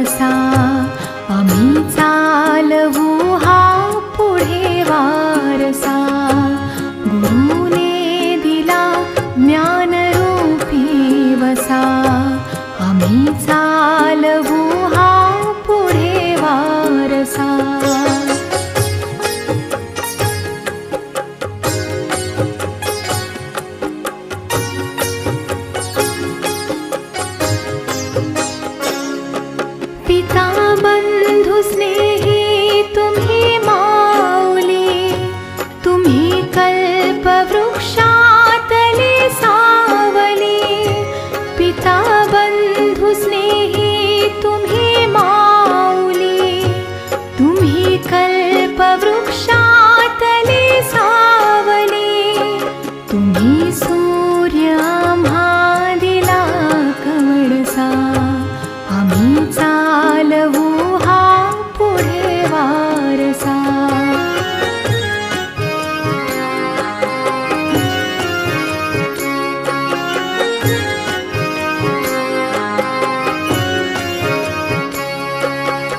वसा आम्ही चालवू हा पुढे वारसा. गुरुने दिला ज्ञानरूपी वसा. आम्ही चालवू हा पुढे वारसा. बंधु स्ने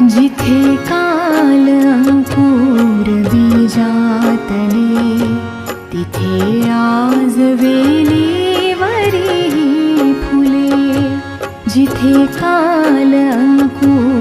जिथे काल अंकुर बीजातले तिथे आज वेलीवरी फुले. जिथे काल अंकुर